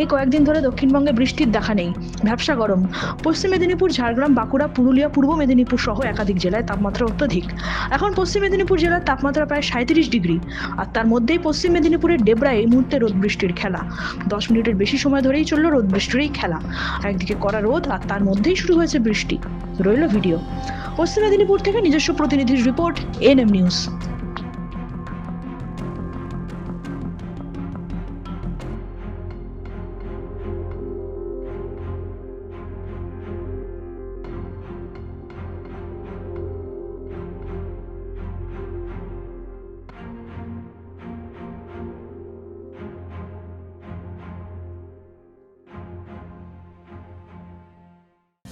এই কয়েকদিন ধরে দক্ষিণবঙ্গে বৃষ্টির দেখা নেই ভ্যাবসা গরম। পশ্চিম মেদিনীপুর, ঝাড়গ্রাম, বাঁকুড়া, পুরুলিয়া, পূর্ব মেদিনীপুর সহ একাধিক জেলায় তাপমাত্রা অত্যধিক। এখন পশ্চিম মেদিনীপুর জেলার তাপমাত্রা প্রায় সাঁত্রিশ ডিগ্রি। আর তার মধ্যেই পশ্চিম মেদিনীপুরের ডেবরায় এই মুহূর্তে রোদ বৃষ্টির খেলা। দশ মিনিটের বেশি সময় ধরেই চলল রোদ বৃষ্টির এই খেলা। একদিকে কড়া রোদ আর তার মধ্যেই শুরু হয়েছে বৃষ্টি। রইল ভিডিও। পশ্চিম মেদিনীপুর থেকে নিজস্ব প্রতিনিধির রিপোর্ট এন এম নিউজ।